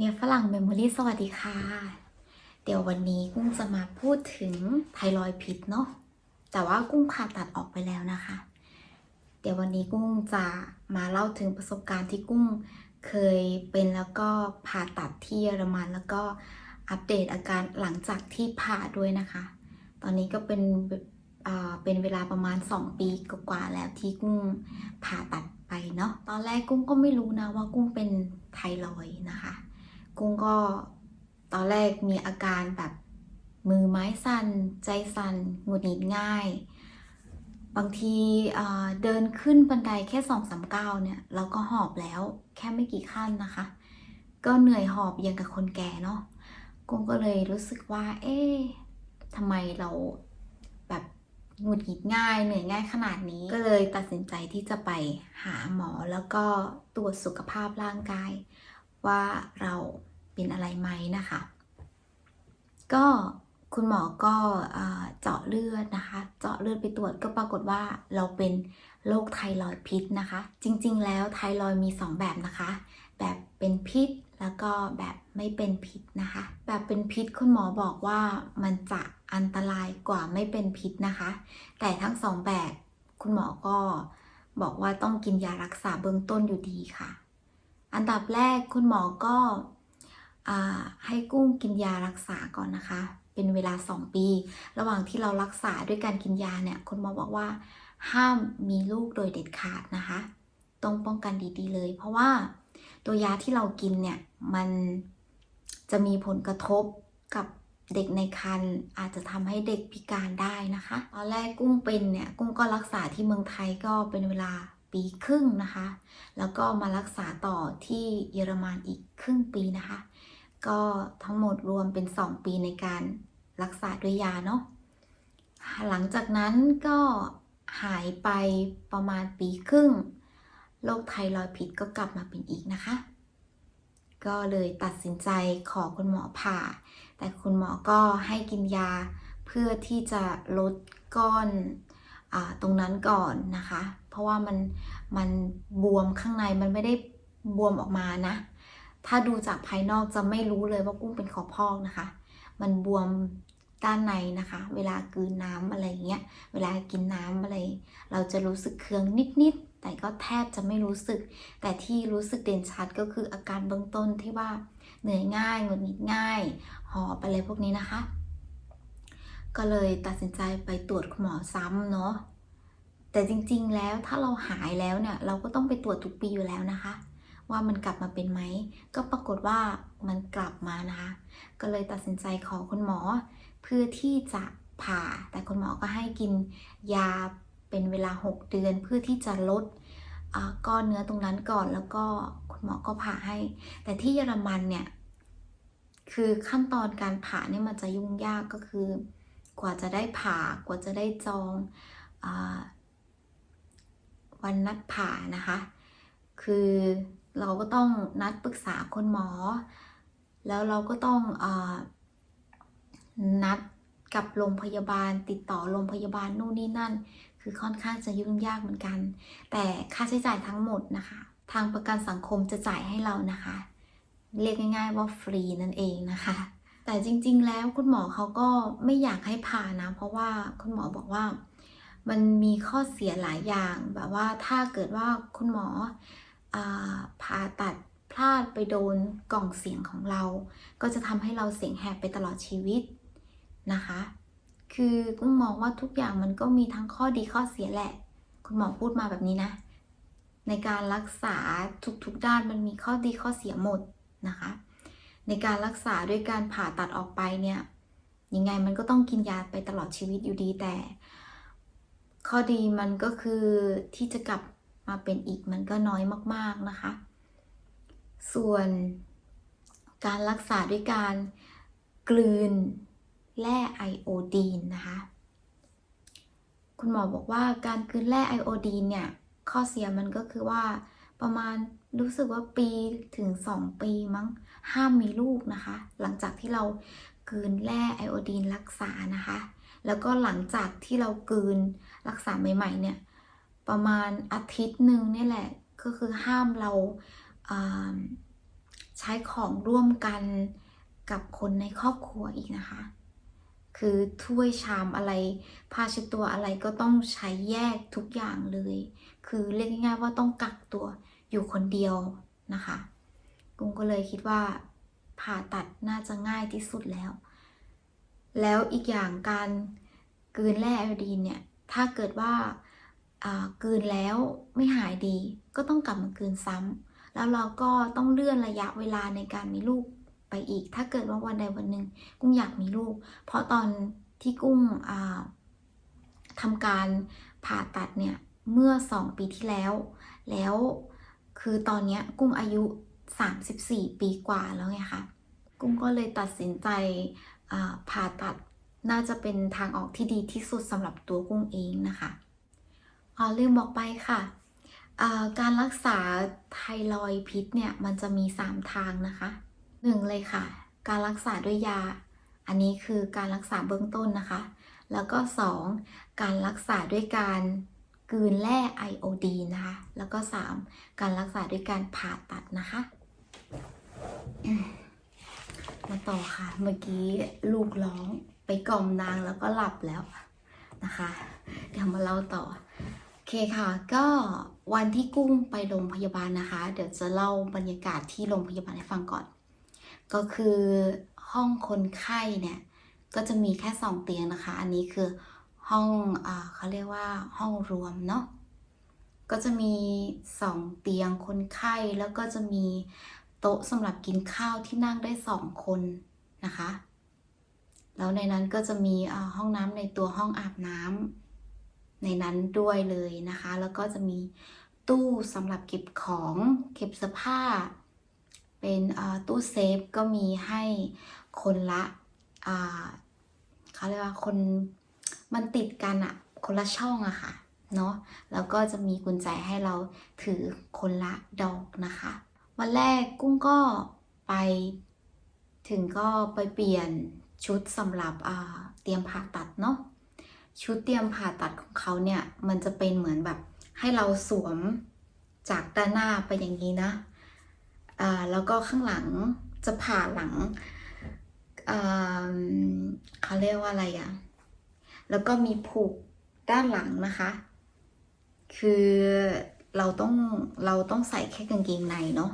เมียฝรั่งเมมโมรี่สวัสดีค่ะ เดี๋ยววันนี้กุ้งจะมาพูดถึงไทรอยพิษเนาะแต่ว่ากุ้งผ่าตัดออกไปแล้วนะคะ เดี๋ยววันนี้กุ้งจะมาเล่าถึงประสบการณ์ที่กุ้งเคยเป็นแล้วก็ผ่าตัดที่เยอรมัน แล้วก็อัปเดตอาการหลังจากที่ผ่าด้วยนะคะ ตอนนี้ก็เป็นอ่าเป็นเวลาประมาณ 2 ปีกว่าแล้วที่กุ้งผ่าตัดไปเนาะตอนแรกกุ้งก็ไม่รู้นะว่ากุ้งเป็นไทรอยนะคะ กุ้งก็ตอนแรกมีอาการแบบมือไม้สั่น ใจสั่นหงุดหงิดง่าย บางทีเดินขึ้นบันไดแค่สองสามก้าวเนี่ยเราก็หอบแล้วแค่ไม่กี่ขั้นนะคะ ก็เหนื่อยหอบอย่างกับคนแก่เนาะกุ้งก็เลยรู้สึกว่า เอ๊ะทำไมเราแบบหงุดหงิดง่าย เหนื่อยง่ายขนาดนี้ ก็เลยตัดสินใจที่จะไปหาหมอแล้วก็ตรวจสุขภาพร่างกาย ว่าเรา เป็นอะไรไหมนะคะ ก็คุณหมอก็เจาะเลือดนะคะ เจาะเลือดไปตรวจก็ปรากฏว่าเราเป็นโรคไทรอยด์พิษนะคะ จริงๆ แล้วไทรอยมี 2 แบบนะคะ แบบเป็นพิษแล้วก็แบบไม่เป็นพิษนะคะ แบบเป็นพิษคุณหมอบอกว่ามันจะอันตรายกว่าไม่เป็นพิษนะคะ แต่ทั้งสองแบบคุณหมอก็บอกว่าต้องกินยารักษาเบื้องต้นอยู่ดีค่ะ อันดับแรกคุณหมอก็ ให้กุ้งกินยารักษาก่อนนะคะ เป็นเวลา 2 ปี ระหว่างที่เรารักษาด้วยการกินยาเนี่ยคุณหมอบอกว่า ห้ามมีลูกโดยเด็ดขาดนะคะ ต้องป้องกันดีๆเลย เพราะว่าตัวยาที่เรากินเนี่ยมันจะมีผลกระทบกับเด็กในครรภ์อาจจะทำให้เด็กพิการได้นะคะ ตอนแรกกุ้งเป็นเนี่ยกุ้งก็รักษาที่เมืองไทยก็เป็นเวลาปีครึ่งนะคะ แล้วก็มารักษาต่อที่เยอรมันอีกครึ่งปีนะคะ ก็ทั้งหมดรวมเป็น 2 ปีในการรักษาด้วยยาเนาะหลังจากนั้นก็หายไปประมาณปีครึ่งโรคไทรอยด์พิษก็กลับมาเป็นอีกนะคะ ก็เลยตัดสินใจขอคุณหมอผ่า แต่คุณหมอก็ให้กินยาเพื่อที่จะลดก้อนอตรงนั้นก่อนนะคะ เพราะว่ามันมันบวมข้างในมันไม่ได้บวมออกมานะ ถ้าดูจากภายนอกจะไม่รู้เลยว่ากุ้งเป็นขอพอกนะคะ มันบวมด้านในนะคะ เวลากืนน้ำอะไรอย่างเงี้ย เวลากินน้ำอะไร เราจะรู้สึกเคืองนิดๆ แต่ก็แทบจะไม่รู้สึก แต่ที่รู้สึกเด่นชัดก็คืออาการเบื้องต้นที่ว่าเหนื่อยง่ายหงุดหงิดง่าย หอบอะไรพวกนี้นะคะ ก็เลยตัดสินใจไปตรวจคุณหมอซ้ำเนาะ แต่จริงๆแล้วถ้าเราหายแล้วเนี่ย เราก็ต้องไปตรวจทุกปีอยู่แล้วนะคะ ว่ามันกลับมาเป็นไหม ก็ปรากฏว่ามันกลับมานะคะ ก็เลยตัดสินใจขอคุณหมอ เพื่อที่จะผ่า แต่คุณหมอก็ให้กินยาเป็นเวลา 6 เดือนเพื่อที่จะลดก้อนเนื้อตรงนั้นก่อนแล้วก็คุณหมอก็ผ่าให้ แต่ที่เยอรมันเนี่ย คือขั้นตอนการผ่าเนี่ยมันจะยุ่งยากก็คือ กว่าจะได้ผ่ากว่าจะได้จองอวันนัดผ่านะคะ คือ เราก็ต้องนัดปรึกษาคุณหมอ แล้วเราก็ต้องอนัดกับโรงพยาบาล ติดต่อโรงพยาบาลนู่นนี่นั่น คือค่อนข้างจะยุ่งยากเหมือนกัน แต่ค่าใช้จ่ายทั้งหมดนะคะ ทางประกันสังคมจะจ่ายให้เรานะคะ เรียกง่ายๆว่าฟรีนั่นเองนะคะแต่จริง ๆ แล้วคุณหมอเขาก็ไม่อยากให้ผ่านะ เพราะว่าคุณหมอบอกว่า มันมีข้อเสียหลายอย่างแบบว่าถ้าเกิดว่าคุณหมอ ผ่าตัดพลาดไปโดนกล่องเสียงของเรา ก็จะทำให้เราเสียงแหบไปตลอดชีวิตนะคะ คือกุ้งมองว่าทุกอย่างมันก็มีทั้งข้อดีข้อเสียแหละ คุณหมอพูดมาแบบนี้นะ ในการรักษาทุกๆด้านมันมีข้อดีข้อเสียหมดนะคะ ในการรักษาด้วยการผ่าตัดออกไปเนี่ยยังไงมันก็ต้องกินยาไปตลอดชีวิตอยู่ดีแต่ ข้อดีมันก็คือที่จะกลับ มาเป็นอีกมันก็น้อยมาก ๆนะคะ ส่วนการรักษาด้วยการกลืนแร่ไอโอดีนนะคะ คุณหมอบอกว่าการกลืนแร่ไอโอดีนเนี่ย ข้อเสียมันก็คือว่าประมาณรู้สึกว่าปีถึง 2 ปีมั้งห้ามมีลูกนะคะ หลังจากที่เรากลืนแร่ไอโอดีนรักษานะคะ แล้วก็หลังจากที่เรากลืนรักษาใหม่ ๆ เนี่ย ประมาณอาทิตย์หนึ่งนี่แหละ ก็คือห้ามเราาใช้ของร่วมกันกับคนในครอบครัวอีกนะคะ คือถ้วยชามอะไรผ้าเช็ดตัวอะไรก็ต้องใช้แยกทุกอย่างเลย คือเรียกง่ายๆว่าต้องกักตัวอยู่คนเดียวนะคะกุ้งก็เลยคิดว่าผ่าตัดน่าจะง่ายที่สุดแล้ว แล้วอีกอย่างการกืนแร่ไอโอดีนเนี่ย ถ้าเกิดว่า กืนแล้วไม่หายดี ก็ต้องกลับมากืนซ้ำแล้วเราก็ต้องเลื่อนระยะเวลาในการมีลูกไปอีก ถ้าเกิดว่าวันใดวันหนึ่งกุ้งอยากมีลูก เพราะตอนที่กุ้งอ่าทำการผ่าตัดเนี่ยเมื่อ 2 ปีที่แล้ว แล้วคือตอนนี้กุ้งอายุ 34 ปีกว่าแล้วไงคะกุ้งก็เลยตัดสินใจผ่าตัดน่าจะเป็นทางออกที่ดีที่สุดสำหรับตัวกุ้งเองนะคะ อ๋อลืมบอกไปค่ะ การรักษาไทรอยด์พิษเนี่ยมันจะมี 3 ทางนะคะหนึ่งเลยค่ะ การรักษาด้วยยา อันนี้คือการรักษาเบื้องต้นนะคะ แล้วก็ 2. การรักษาด้วยการกืนแร่ไอโอดีนะคะ แล้วก็ 3. การรักษาด้วยการผ่าตัดนะคะ มาต่อค่ะ เมื่อกี้ลูกร้องไปกล่อมนางแล้วก็หลับแล้วนะคะ เดี๋ยวมาเล่าต่อ เคค่ะ ก็วันที่กุ้งไปโรงพยาบาลนะคะ เดี๋ยวจะเล่าบรรยากาศที่โรงพยาบาลให้ฟังก่อน ก็คือห้องคนไข้เนี่ย ก็จะมีแค่สองเตียงนะคะ อันนี้คือห้องอเขาเรียกว่าห้องรวมเนาะก็จะมีสองเตียงคนไข้แล้วก็จะมีโต๊ะสำหรับกินข้าวที่นั่งได้สองคนนะคะ แล้วในนั้นก็จะมีห้องน้ำในตัวห้องอาบน้ำ ในนั้นด้วยเลยนะคะ แล้วก็จะมีตู้สำหรับเก็บของเก็บเสื้อผ้า เป็นตู้เซฟก็มีให้คนละเขาเรียกว่าคนมันติดกันอะคนละช่องอะค่ะเนาะแล้วก็จะมีกุญแจให้เราถือคนละดอกนะคะ วันแรกกุ้งก็ไปถึงก็ไปเปลี่ยนชุดสำหรับเตรียมผ่าตัดเนาะ ชุดเตรียมผ่าตัดของเขาเนี่ยมันจะเป็นเหมือนแบบให้เราสวมจากด้านหน้าไปอย่างนี้นะอ่าแล้วก็ข้างหลังจะผ่าหลังอ่าเขาเรียกว่าอะไรอะแล้วก็มีผูกด้านหลังนะคะ คือเราต้องเราต้องใส่แค่กางเกงในเนาะ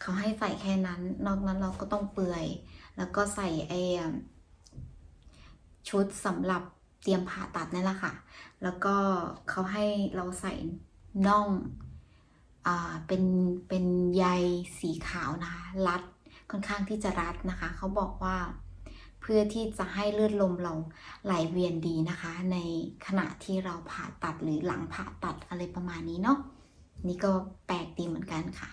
เขาให้ใส่แค่นั้น นอกนั้นเราก็ต้องเปลือย แล้วก็ใส่ไอ้ชุดสำหรับ เตรียมผ่าตัดนั่นแหละค่ะ แล้วก็เขาให้เราใส่น่องอ่าเป็นเป็นใยสีขาวนะคะ รัดค่อนข้างที่จะรัดนะคะ เขาบอกว่าเพื่อที่จะให้เลือดลมเราไหลเวียนดีนะคะ ในขณะที่เราผ่าตัดหรือหลังผ่าตัดอะไรประมาณนี้เนาะนี่ก็แปลกดีเหมือนกันค่ะ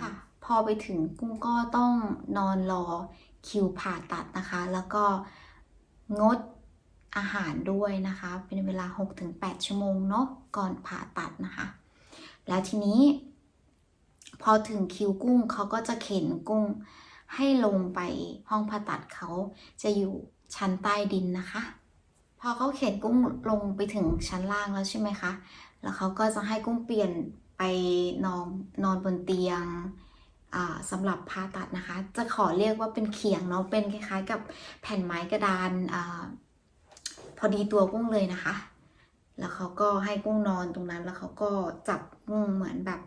ค่ะ พอไปถึงกุ้งก็ต้องนอนรอคิวผ่าตัดนะคะ แล้วก็งด อาหารด้วยนะคะ เป็นเวลา 6-8 ชั่วโมงเนาะก่อนผ่าตัดนะคะ แล้วทีนี้ พอถึงคิวกุ้งเขาก็จะเข็นกุ้งให้ลงไปห้องผ่าตัดเขาจะอยู่ชั้นใต้ดินนะคะ พอเขาเข็นกุ้งลงไปถึงชั้นล่างแล้วใช่ไหมคะ แล้วเขาก็จะให้กุ้งเปลี่ยนไปนอนนอนบนเตียงสำหรับผ่าตัดนะคะ จะขอเรียกว่าเป็นเขียงเนาะเป็นคล้ายๆ กับแผ่นไม้กระดาน อาพอดีตัวกุ้งเลยนะคะ แล้วเขาก็ให้กุ้งนอนตรงนั้น แล้วเขาก็จับกุ้งเหมือนแบบ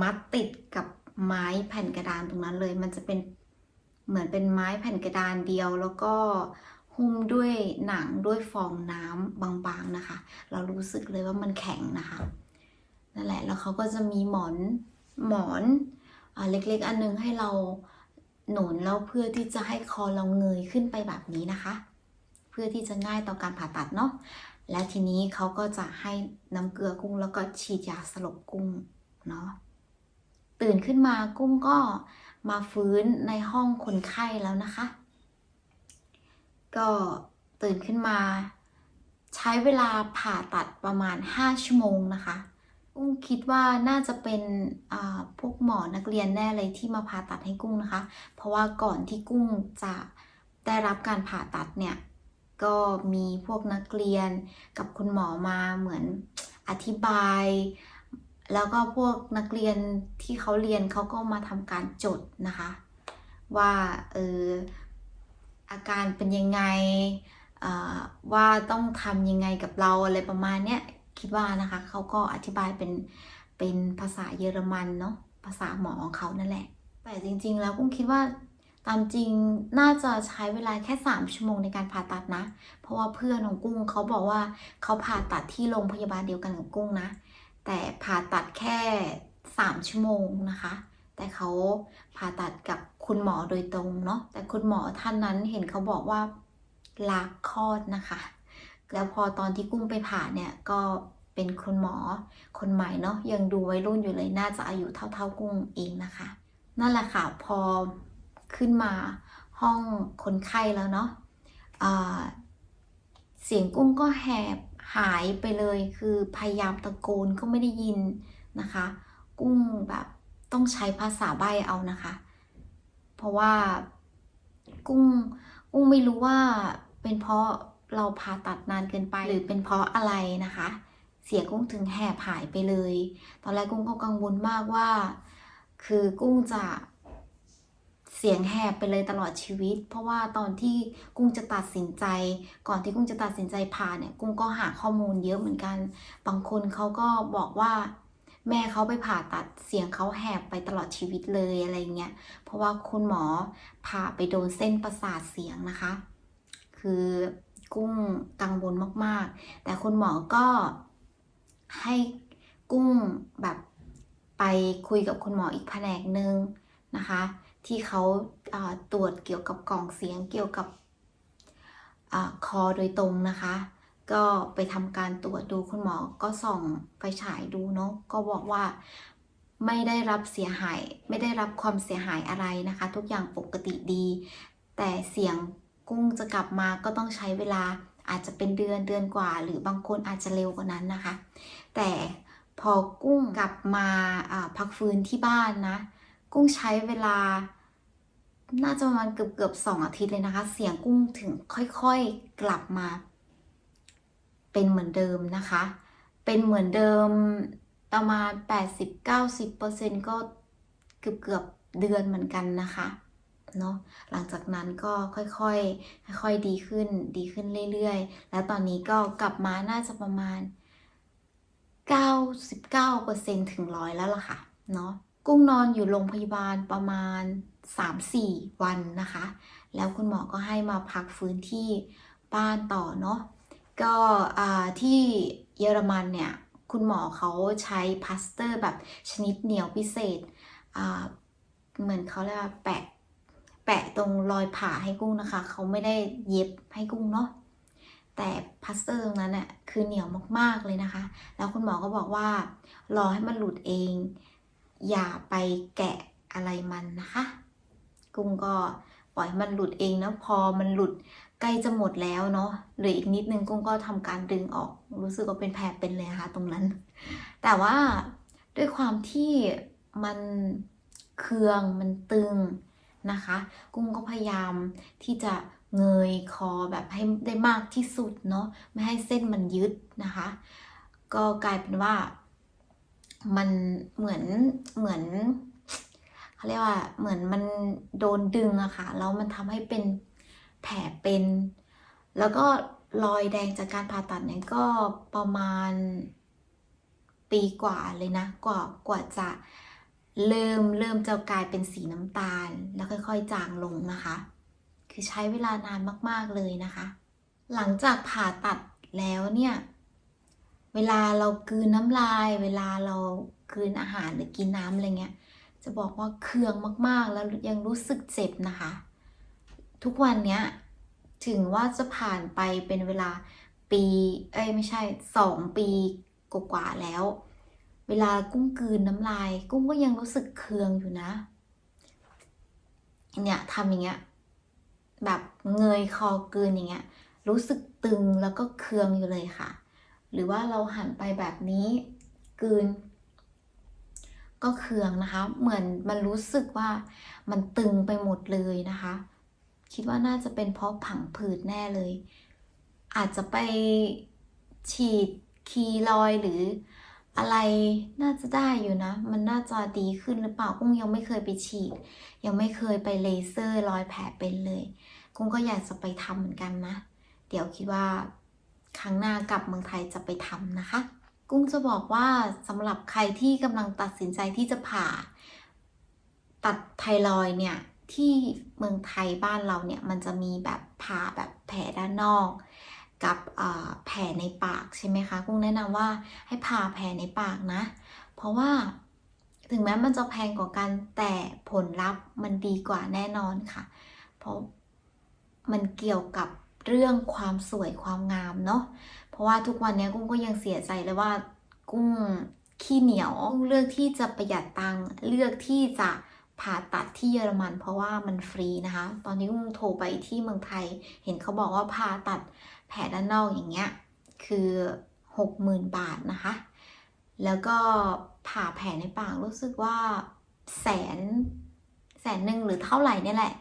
มัดติดกับไม้แผ่นกระดานตรงนั้นเลย มันจะเป็นเหมือนเป็นไม้แผ่นกระดานเดียว แล้วก็หุ้มด้วยหนังด้วยฟองน้ำบางๆนะคะ เรารู้สึกเลยว่ามันแข็งนะคะนั่นแหละ แล้วเขาก็จะมีหมอนหมอนอเล็กๆ อันนึงให้เราหนุนแล้วเพื่อที่จะให้คอเราเงยขึ้นไปแบบนี้นะคะ พื่อที่จะง่ายต่อการผ่าตัดเนาะและทีนี้เขาก็จะให้น้ำเกลือกุ้งแล้วก็ฉีดยาสลบกุ้งเนาะตื่นขึ้นมากุ้งก็มาฟื้นในห้องคนไข้แล้วนะคะ ก็ตื่นขึ้นมา ใช้เวลาผ่าตัดประมาณ 5 ชั่วโมงนะคะกุ้งคิดว่าน่าจะเป็นพวกหมอนักเรียนแน่เลยที่มาผ่าตัดให้กุ้งนะคะ เพราะว่าก่อนที่กุ้งจะได้รับการผ่าตัดเนี่ย ก็มีพวกนักเรียนกับคุณหมอมาเหมือนอธิบาย แล้วก็พวกนักเรียนที่เขาเรียนเขาก็มาทำการจดนะคะ ว่าเอออาการเป็นยังไงว่าต้องทำยังไงกับเราอะไรประมาณเนี้ยคิดว่านะคะเขาก็อธิบายเป็นเป็นภาษาเยอรมันเนาะภาษาหมอของเขานั่นแหละ แต่จริงๆแล้วกุ้งคิดว่า ตามจริงน่าจะใช้เวลาแค่ 3 ชั่วโมงในการผ่าตัดนะ เพราะว่าเพื่อนของกุ้งเขาบอกว่าเขาผ่าตัดที่โรงพยาบาลเดียวกันกับกุ้งนะ แต่ผ่าตัดแค่ 3 ชั่วโมงนะคะ แต่เขาผ่าตัดกับคุณหมอโดยตรงเนาะ แต่คุณหมอท่านนั้นเห็นเขาบอกว่าลากคลอดนะคะ แล้วพอตอนที่กุ้งไปผ่าเนี่ยก็เป็นคุณหมอคนใหม่เนาะยังดูวัยรุ่นอยู่เลยน่าจะอายุเท่าๆกุ้งเองนะคะ นั่นแหละค่ะพอ ขึ้นมาห้องคนไข้แล้วเนาะอ่าเสียงกุ้งก็แหบหายไปเลยคือพยายามตะโกนก็ไม่ได้ยินนะคะ กุ้งแบบต้องใช้ภาษาใบเอานะคะ เพราะว่ากุ้งกุ้งไม่รู้ว่าเป็นเพราะเราผ่าตัดนานเกินไปหรือเป็นเพราะอะไรนะคะ เสียงกุ้งถึงแหบหายไปเลย ตอนแรกกุ้งก็กังวลมากว่า คือกุ้งจะ สียงแหบไปเลยตลอดชีวิต เพราะว่าตอนที่กุ้งจะตัดสินใจ ก่อนที่กุ้งจะตัดสินใจผ่าเนี่ยกุ้งก็หาข้อมูลเยอะเหมือนกัน บางคนเขาก็บอกว่าแม่เขาไปผ่าตัดเสียงเขาแหบไปตลอดชีวิตเลยอะไรเงี้ย เพราะว่าคุณหมอผ่าไปโดนเส้นประสาทเสียงนะคะ คือกุ้งกังวลมากๆ แต่คุณหมอก็ให้กุ้งแบบไปคุยกับคุณหมออีกแผนกหนึ่งนะคะ ที่เขาาตรวจเกี่ยวกับกล่องเสียงเกี่ยวกับอคอโดยตรงนะคะ ก็ไปทำการตรวจดูคุณหมอก็ส่องไฟฉายดูเนาะก็บอกว่าไม่ได้รับเสียหาย ไม่ได้รับความเสียหายอะไรนะคะ ทุกอย่างปกติดี แต่เสียงกุ้งจะกลับมาก็ต้องใช้เวลาอาจจะเป็นเดือนเดือนกว่า หรือบางคนอาจจะเร็วกว่านั้นนะคะ แต่พอกุ้งกลับมาพักฟื้นที่บ้านนะ กุ้งใช้เวลา น่าจะประมาณเกือบเกือบสองอาทิตย์เลยนะคะ เสียงกุ้งถึงค่อยๆกลับมา เป็นเหมือนเดิมนะคะ เป็นเหมือนเดิมประมาณ 80-90%ก็เกือบเกือบเดือนเหมือนกันนะคะเนาะหลังจากนั้นก็ค่อยๆ ค่อยๆ ดีขึ้น ดีขึ้นเรื่อยๆ แล้วตอนนี้ก็กลับมาน่าจะประมาณ 99%ถึงร้อยแล้วล่ะค่ะ เนาะ กุ้งนอนอยู่โรงพยาบาลประมาณ 3-4 วันนะคะ แล้วคุณหมอก็ให้มาพักฟื้นที่บ้านต่อเนาะก็ที่เยอรมันเนี่ย คุณหมอเขาใช้พลาสเตอร์แบบชนิดเหนียวพิเศษเหมือนเขาเรียกว่าแปะแปะตรงรอยผ่าให้กุ้งนะคะ เขาไม่ได้เย็บให้กุ้งเนาะแต่พลาสเตอร์ตรงนั้นน่ะคือเหนียวมากๆเลยนะคะ แล้วคุณหมอก็บอกว่ารอให้มันหลุดเอง อย่าไปแกะอะไรมันนะคะ กุ้งก็ปล่อยให้มันหลุดเองนะพอมันหลุดใกล้จะหมดแล้วเนาะเหลืออีกนิดนึงกุ้งก็ทำการดึงออก รู้สึกว่าเป็นแผลเป็นเลยนะคะตรงนั้น แต่ว่าด้วยความที่มันเคืองมันตึงนะคะ กุ้งก็พยายามที่จะเงยคอแบบให้ได้มากที่สุดเนาะไม่ให้เส้นมันยึดนะคะ ก็กลายเป็นว่ามันเหมือนเหมือน เขาเรียกว่าเหมือนมันโดนดึงอะค่ะแล้วมันทำให้เป็นแผลเป็น แล้วก็รอยแดงจากการผ่าตัดเนี่ยก็ประมาณปีกว่าเลยนะ กว่ากว่าจะเริ่มเริ่มจะกลายเป็นสีน้ำตาล แล้วค่อย ๆ จางลงนะคะ คือใช้เวลานานมากๆเลยนะคะ หลังจากผ่าตัดแล้วเนี่ย เวลาเรากืนน้ำลาย เวลาเรากืนอาหารหรือกินน้ำอะไรเงี้ย จะบอกว่าเคืองมากๆ แล้วยังรู้สึกเจ็บนะคะ ทุกวันเนี้ยถึงว่าจะผ่านไปเป็นเวลาปี เอ้ยไม่ใช่สองปีกว่าแล้ว เวลากุ้งกืนน้ำลาย กุ้งก็ยังรู้สึกเคืองอยู่นะ เนี่ยทำอย่างเงี้ยแบบเงยคอกืนอย่างเงี้ยรู้สึกตึงแล้วก็เคืองอยู่เลยค่ะ หรือว่าเราหันไปแบบนี้กืน ก็เคืองนะคะ เหมือนมันรู้สึกว่ามันตึงไปหมดเลยนะคะ คิดว่าน่าจะเป็นเพราะผังผืดแน่เลย อาจจะไปฉีดคีรอยหรืออะไรน่าจะได้อยู่นะ มันน่าจะดีขึ้นหรือเปล่า กุ้งยังไม่เคยไปฉีด ยังไม่เคยไปเลเซอร์รอยแผลเป็นเลย กุ้งก็อยากจะไปทำเหมือนกันนะ เดี๋ยวคิดว่าครั้งหน้ากลับเมืองไทยจะไปทำนะคะ กุ้งจะบอกว่าสำหรับใครที่กำลังตัดสินใจที่จะผ่า ตัดไทรอยเนี่ยที่เมืองไทยบ้านเราเนี่ยมันจะมีแบบผ่าแบบแผลด้านนอก กับแผลในปากใช่ไหมคะกุ้งแนะนำว่าให้ผ่าแผลในปากนะ เพราะว่าถึงแม้มันจะแพงกว่ากันแต่ผลลัพธ์มันดีกว่าแน่นอนค่ะ เพราะมันเกี่ยวกับ เรื่องความสวยความงามเนาะเพราะว่าทุกวันนี้กุ้งก็ยังเสียใจเลยว่ากุ้งขี้เหนียวเลือกที่จะประหยัดตังค์เลือกที่จะผ่าตัดที่เยอรมัน เพราะว่ามันฟรีนะคะ ตอนนี้กุ้งโทรไปที่เมืองไทย เห็นเขาบอกว่าผ่าตัดแผลด้านนอกอย่างเงี้ยคือหกหมื่นบาทนะคะ แล้วก็ผ่าแผลในปากรู้สึกว่าแสนแสนหนึ่งหรือเท่าไหร่เนี่ยแหละ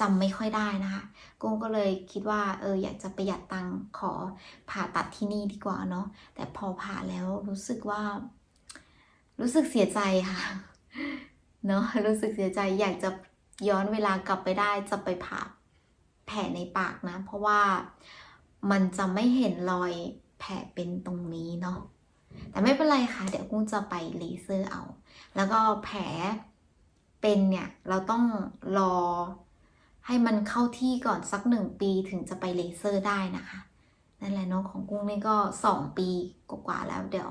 จำไม่ค่อยได้นะคะกุ้งก็เลยคิดว่าเอออยากจะประหยัดตังค์ขอผ่าตัดที่นี่ดีกว่าเนาะแต่พอผ่าแล้วรู้สึกว่า รู้สึกเสียใจค่ะเนาะรู้สึกเสียใจอยากจะย้อนเวลากลับไปได้จะไปผ่าแผลในปากนะ เพราะว่ามันจะไม่เห็นรอยแผลเป็นตรงนี้เนาะแต่ไม่เป็นไรค่ะ เดี๋ยวกุ้งจะไปเลเซอร์เอา แล้วก็แผลเป็นเนี่ย เราต้องรอ ให้มันเข้าที่ก่อนสักหนึ่งปีถึงจะไปเลเซอร์ได้นะคะ นั่นแหละเนาะของกุ้งนี่ก็สองปีกว่าๆแล้วเดี๋ยว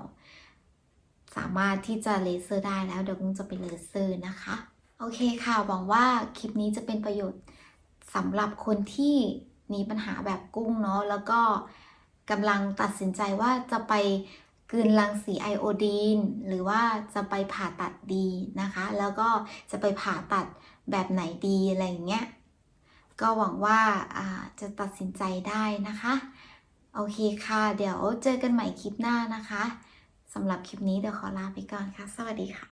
สามารถที่จะเลเซอร์ได้แล้วเดี๋ยวกุ้งจะไปเลเซอร์นะคะ โอเคค่ะหวังว่าคลิปนี้จะเป็นประโยชน์สำหรับคนที่มีปัญหาแบบกุ้งเนาะแล้วก็กำลังตัดสินใจว่าจะไปกลืนรังสีไอโอดีน หรือว่าจะไปผ่าตัดดีนะคะ แล้วก็จะไปผ่าตัดแบบไหนดีอะไรอย่างเงี้ย ก็หวังว่าจะตัดสินใจได้นะคะ โอเคค่ะ เดี๋ยวเจอกันใหม่คลิปหน้านะคะสำหรับคลิปนี้เดี๋ยวขอลาไปก่อนค่ะ สวัสดีค่ะ